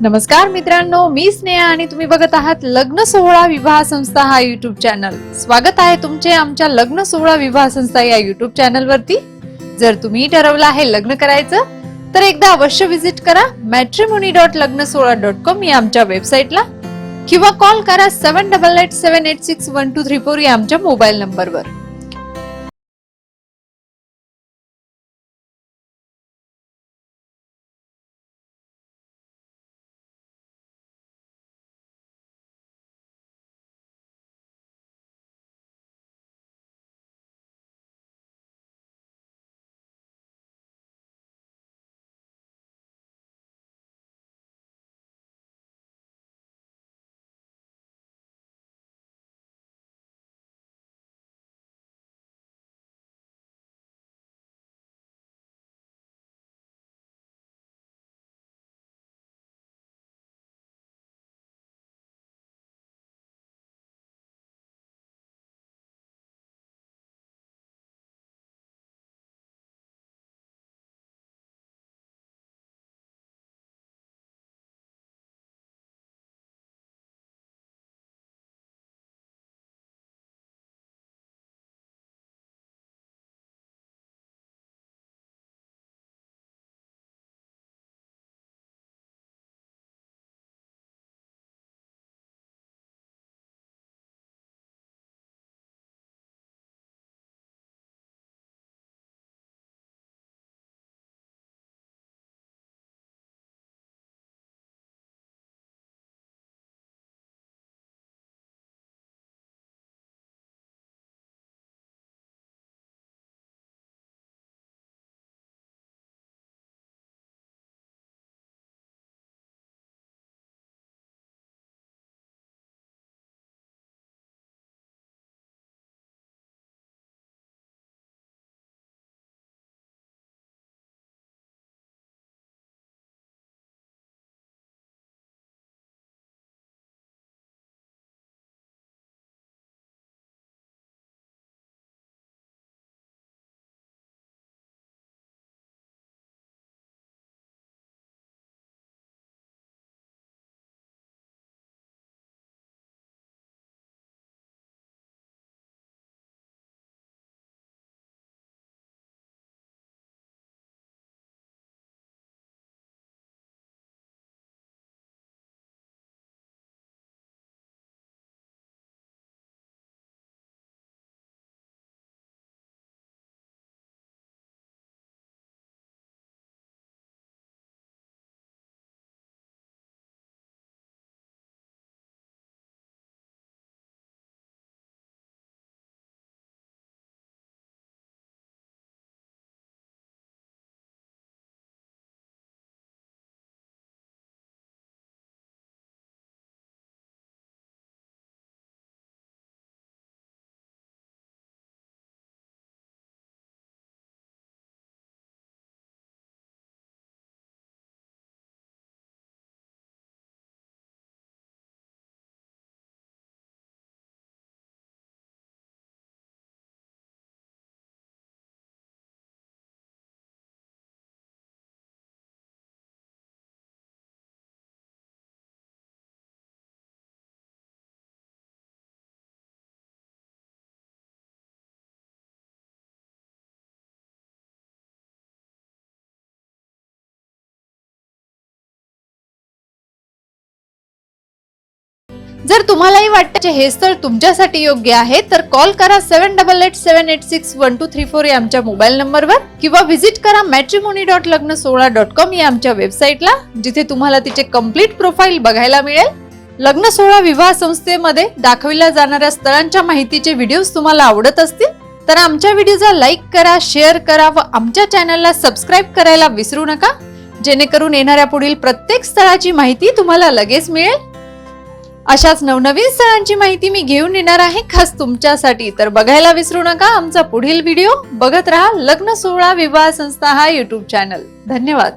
नमस्कार मित्रांनो मी स्नेहा आणि तुम्ही बघत आहात लग्न सोहळा विवाह संस्था हा युट्यूब चॅनल स्वागत आहे तुमचे आमच्या लग्न सोहळा विवाह संस्था या युट्यूब चॅनल वरती. जर तुम्ही ठरवलं आहे लग्न करायचं तर एकदा अवश्य व्हिजिट करा मॅट्रिमोनी डॉट लग्न सोहळा डॉट कॉम या आमच्या वेबसाईटला किंवा कॉल करा seven double eight seven eight six one two three four या आमच्या मोबाईल नंबरवर जर तुम्हालाही वाटतं हे स्थळ तुमच्यासाठी योग्य आहे तर कॉल करा seven double eight seven eight six one two three four या आमच्या मोबाईल नंबरवर किंवा व्हिजिट करा मॅट्रिमोनी डॉट लग्न सोळा डॉट कॉम या आमच्या वेबसाईटला जिथे तुम्हाला तिचे कंप्लीट प्रोफाईल बघायला मिळेल. लग्न सोहळा विवाह संस्थेमध्ये दाखविल्या जाणाऱ्या स्थळांच्या माहितीचे व्हिडिओज तुम्हाला आवडत असतील तर आमच्या व्हिडिओचा लाईक करा शेअर करा व आमच्या चॅनलला सबस्क्राईब करायला विसरू नका. जेणेकरून येणाऱ्या पुढील प्रत्येक स्थळाची माहिती तुम्हाला लगेच मिळेल. अशाच नवनवीन स्थळांची माहिती मी घेऊन येणार आहे खास तुमच्यासाठी. तर बघायला विसरू नका आमचा पुढील व्हिडिओ बघत राहा लग्न सोहळा विवाह संस्था हा युट्यूब चॅनल धन्यवाद.